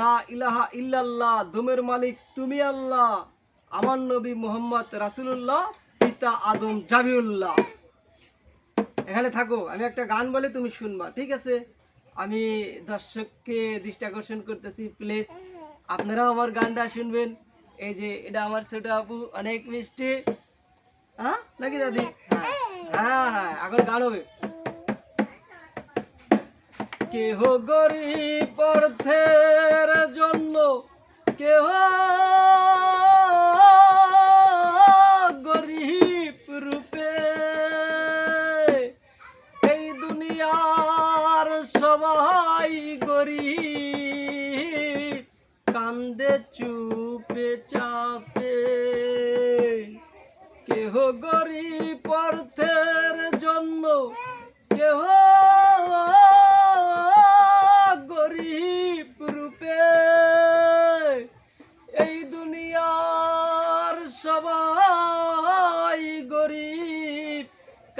লা ইলাহা ইল্লাল্লাহ, ধুমের মালিক তুমি আল্লাহ। আমার নবী মোহাম্মদ রাসূলুল্লাহ, পিতা আদম জাবিউল্লাহ এখানে থাকো, আমি একটা গান বলে তুমি শুনবা, ঠিক আছে? আমি দর্শককে দৃষ্টি আকর্ষণ করতেছি, প্লিজ। আপনারাও আমার গানটা শুনবেন। এই যে, এটা আমার ছোট আপু, অনেক মিষ্টি। হ্যাঁ? নাকি দাদি? হ্যাঁ হ্যাঁ এখন গান হবে। কেহ গরিব অর্থের জন্য কেহ গরিব রূপে এই দুনিয়ার সবাই গরিব, কান্দে চুপে চাপে। কেহ গরিব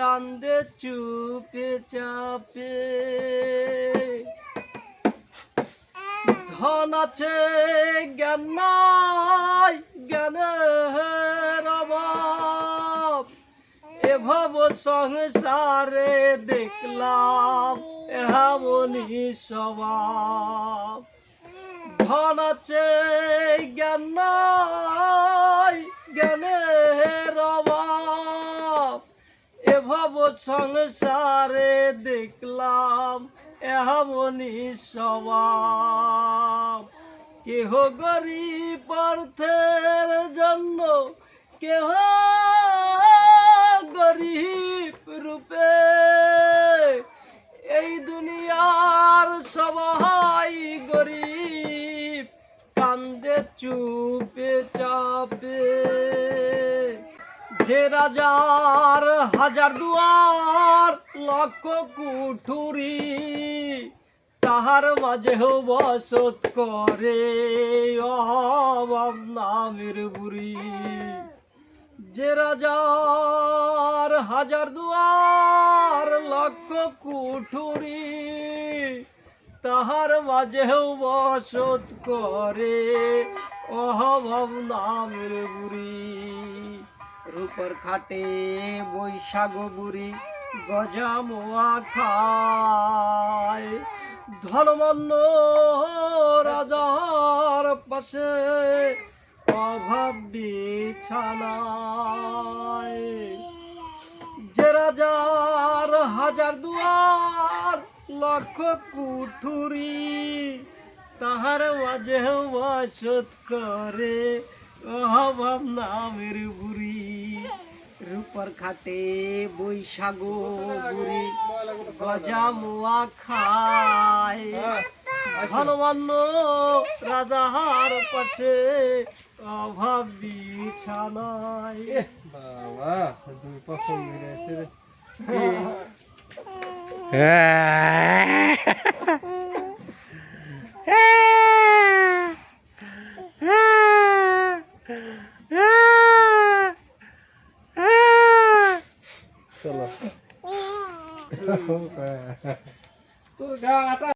কান্দে চুপে চাপে। ধন আছে, জ্ঞান নাই, জ্ঞানের অভাব। এভাব সংসারে দেখলাম এমনই স্বভাব ধন আছে, জ্ঞান নাই, জ্ঞানের এভাব সংসারে দেখলাম এমনই স্বভাব। কেহ গরিব অর্থের জন্য, কেহ গরিব রূপে। এই দুনিয়ার সবাই গরিব, কান্দে চুপে চাপে। যে রাজার হাজার দুয়ার, লক্ষ কুঠুরি, তাহার মাঝেও বসত করে অভাব নামের বুড়ি। যে রাজার হাজার দুয়ার, লক্ষ কুঠুরি, তাহার মাঝেও বসত করে অভাব নামের বুড়ি। রূপর খাটে বৈশাখ বুড়ি গজা মোয়া খায়। ধনমন্ন রাজার পাশে অভাব বিছানায়। যে রাজার হাজার দুয়ার, লক্ষ কুঠুরি, তাহার মাঝে বাসত করে অভাব নামের বুড়ি রূপর খাটে বৈশাখ বুড়ি গজা মুয়া খায় ধনমান্য রাজাহার পাশে অভাব বিছানায়। বাবা দুই পছন্দ चला. हो काय आता